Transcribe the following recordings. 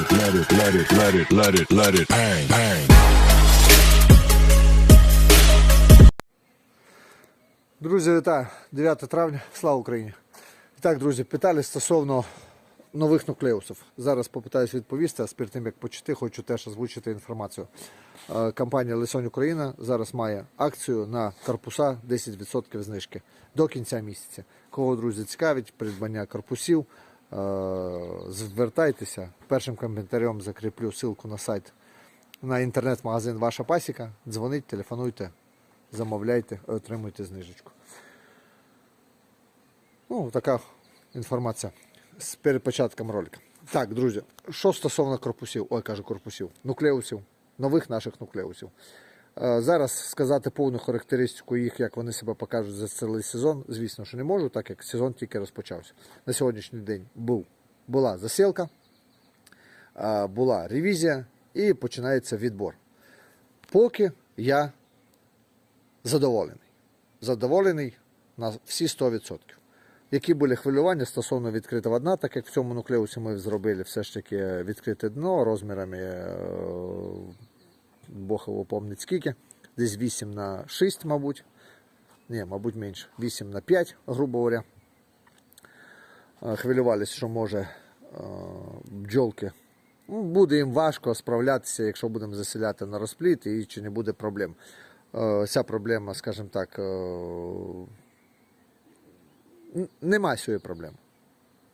it, let it, let it, let it, let it, let it bang, bang. Друзі, вітаю! 9 травня, слава Україні! І так, друзі, питали стосовно нових нуклеусів. Зараз попитаюсь відповісти, а перед тим як почати, хочу теж озвучити інформацію. Е, Компанія Лисонь Україна зараз має акцію на корпуса 10% знижки до кінця місяця. Кого, друзі, цікавить придбання корпусів, звертайтеся. Першим коментарем закріплю ссылку на сайт на інтернет-магазин Ваша Пасіка. Дзвоніть, телефонуйте, замовляйте, отримуйте знижечку. Ну, така інформація з перед початком ролика. Так, друзі, що стосовно корпусів, ой, кажу корпусів, нуклеусів, нових наших нуклеусів. Е, Зараз сказати повну характеристику їх, як вони себе покажуть за цілий сезон, звісно, що не можу, так як сезон тільки розпочався. На сьогоднішній день був, була засілка, е, була ревізія і починається відбор. Поки я задоволений. Задоволений на всі 100%. Які були хвилювання стосовно відкритого дна, так як в цьому нуклеусі ми зробили все ж таки відкрите дно розмірами, е, Бог його помнить скільки, десь 8 на 6, мабуть. Ні, мабуть, менше. 8 на 5, грубо говоря. Е, Хвилювалися, що може е, бджолки. Ну, буде їм важко справлятися, якщо будемо заселяти на розпліт, і чи не буде проблем. Е, Ця проблема, скажімо так, нема цієї проблеми.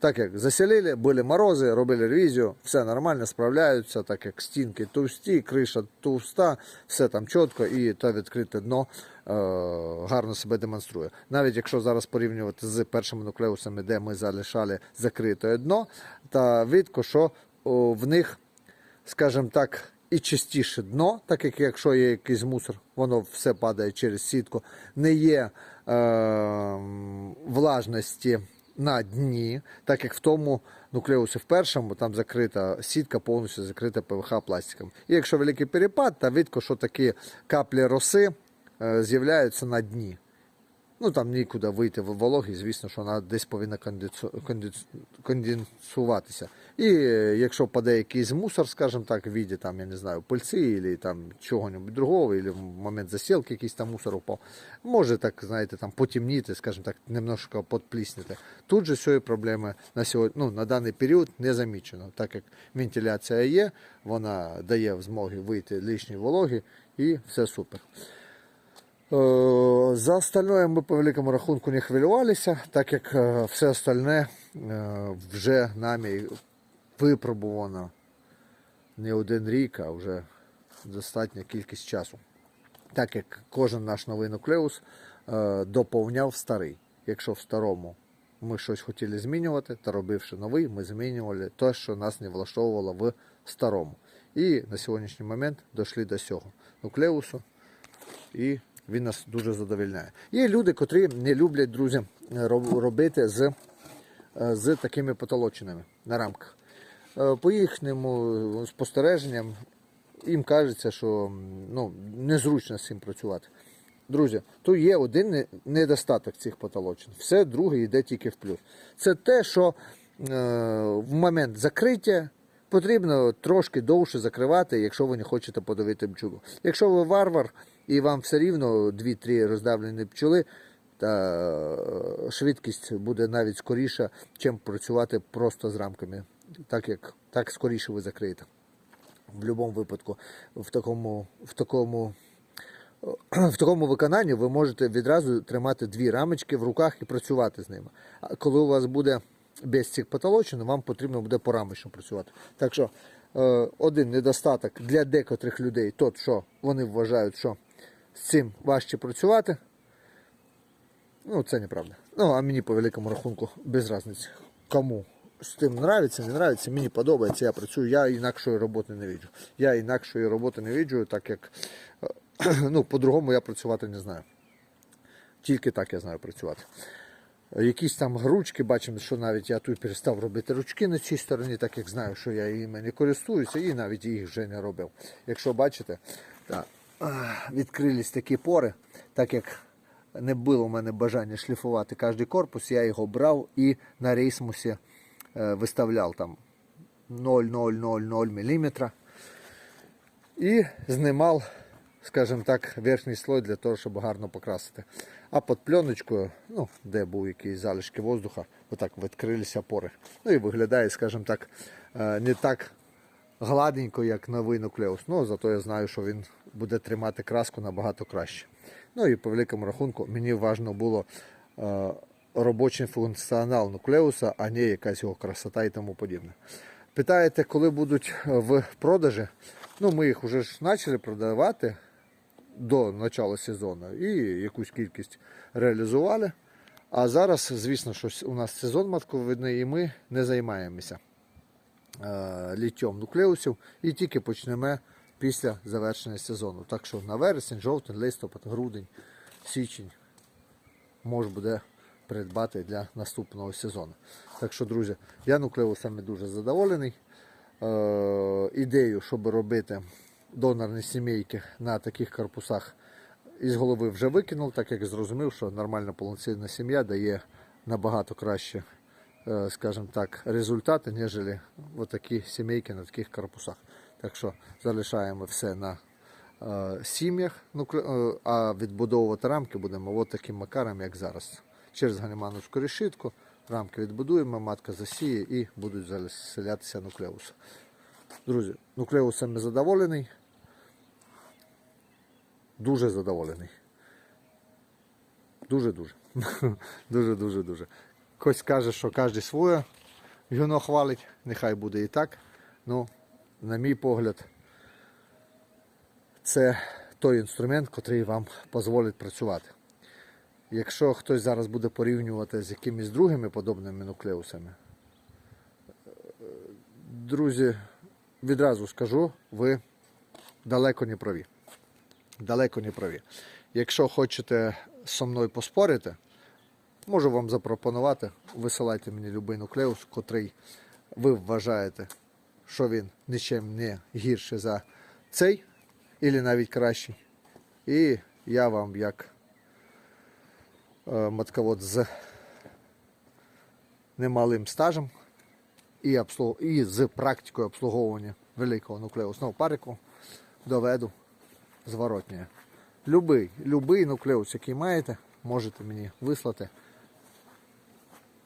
Так як заселили, були морози, робили ревізію, все нормально, справляються, так як стінки товсті, криша товста, все там чітко і те відкрите дно е, гарно себе демонструє. Навіть якщо зараз порівнювати з першими нуклеусами, де ми залишали закрите дно, та видко, що о, в них, скажімо так, і чистіше дно, так як якщо є якийсь мусор, воно все падає через сітку, не є е, влажності на дні, так як в тому нуклеусі в першому там закрита сітка, повністю закрита ПВХ пластиком. І якщо великий перепад, то видко, що такі каплі роси е, з'являються на дні. Ну там нікуди вийти в вологі, звісно, що вона десь повинна конденсуватися. І е, якщо паде якийсь мусор, скажімо так, в віді там, я не знаю, пильці або там чого-небудь другого, або в момент засілки якийсь там мусор упав, може так, знаєте, там потемніти, скажімо так, немножко подпліснити. Тут же цієї проблеми на сьогодні, ну, на даний період не замічено, так як вентиляція є, вона дає змоги вийти лишній вологи і все супер. Е, За остальное ми по великому рахунку не хвилювалися, так як е, все остальне е, вже нами випробувано не один рік, а вже достатня кількість часу. Так як кожен наш новий нуклеус доповняв старий. Якщо в старому ми щось хотіли змінювати, то робивши новий, ми змінювали те, що нас не влаштовувало в старому. І на сьогоднішній момент дійшли до цього нуклеусу і він нас дуже задовольняє. Є люди, котрі не люблять, друзі, робити з, е, з такими потолоченими на рамках. Е, По їхньому спостереженням їм кажеться, що ну, незручно з цим працювати. Друзі, тут є один недостаток цих потолочин. Все друге йде тільки в плюс. Це те, що е, в момент закриття потрібно трошки довше закривати, якщо ви не хочете подавити бджолу. Якщо ви варвар і вам все рівно 2-3 роздавлені пчоли, та е, швидкість буде навіть скоріша, чим працювати просто з рамками. Так як так скоріше ви закриєте. В будь-якому випадку, в такому, в такому в такому виконанні ви можете відразу тримати дві рамочки в руках і працювати з ними. А коли у вас буде без цих потолочин, вам потрібно буде порамочно працювати. Так що е, один недостаток для декотрих людей, тот, що вони вважають, що з цим важче працювати. Ну, це неправда. Ну, а мені по великому рахунку без різниці. Кому з тим нравиться, не нравиться, мені подобається, я працюю, я інакшої роботи не виджу. Я інакшої роботи не виджу, так як е, ну, по-другому я працювати не знаю. Тільки так я знаю працювати. Якісь там ручки, бачимо, що навіть я тут перестав робити ручки на цій стороні, так як знаю, що я іми не користуюся, і навіть їх вже не робив. Якщо бачите, так, відкрились такі пори, так як не було у мене бажання шліфувати кожен корпус, я його брав і на рейсмусі е, виставляв там 0,000 мм. І знімав, скажімо так, верхній слой для того, щоб гарно покрасити. А під пленочкою, ну, де був якісь залишки воздуха, отак відкрилися пори. Ну і виглядає, скажімо так, е, не так гладенько, як новий нуклеус. Ну, зато я знаю, що він буде тримати краску набагато краще. Ну і по великому рахунку мені важливо було е, робочий функціонал нуклеуса, а не якась його красота і тому подібне. Питаєте, коли будуть е, в продажі? Ну, ми їх вже ж почали продавати до початку сезону і якусь кількість реалізували. А зараз, звісно, що у нас сезон матковидний і ми не займаємося е, літтям нуклеусів і тільки почнемо після завершення сезону. Так що на вересень, жовтень, листопад, грудень, січень може буде придбати для наступного сезону. Так що, друзі, я нуклеусами дуже задоволений. Е, ідею, щоб робити донорні сімейки на таких корпусах, із голови вже викинув, так як зрозумів, що нормальна повноцінна сім'я дає набагато краще, е, скажімо так, результати, ніж такі сімейки на таких корпусах. Так що залишаємо все на е, сім'ях, нукле- е, а відбудовувати рамки будемо от таким макаром, як зараз. Через ганімановську решітку рамки відбудуємо, матка засіє і будуть заселятися нуклеуси. Друзі, нуклеусами задоволений. Дуже задоволений. Дуже-дуже. Дуже-дуже дуже. Хтось каже, що кожен своє гюно хвалить, нехай буде і так. Ну, на мій погляд, це той інструмент, який вам дозволить працювати. Якщо хтось зараз буде порівнювати з якимись другими подобними нуклеусами, друзі, відразу скажу, ви далеко не праві. Далеко не праві. Якщо хочете зі мною поспорити, можу вам запропонувати, висилайте мені будь-який нуклеус, котрий ви вважаєте, що він нічим не гірше за цей, і навіть кращий. І я вам як е, матковод з немалим стажем і, обслуг... і з практикою обслуговування великого нуклеусного парику доведу зворотнє. Любий, любий нуклеус, який маєте, можете мені вислати.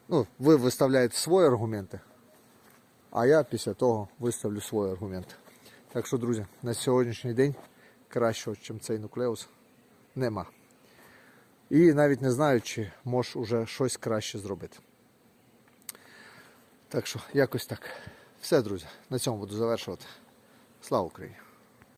Ну, ви виставляєте свої аргументи, а я після того виставлю свої аргументи. Так що, друзі, на сьогоднішній день кращого, ніж цей нуклеус, нема. І навіть не знаю, чи можеш уже щось краще зробити. Так що, якось так. Все, друзі, на цьому буду завершувати. Слава Україні!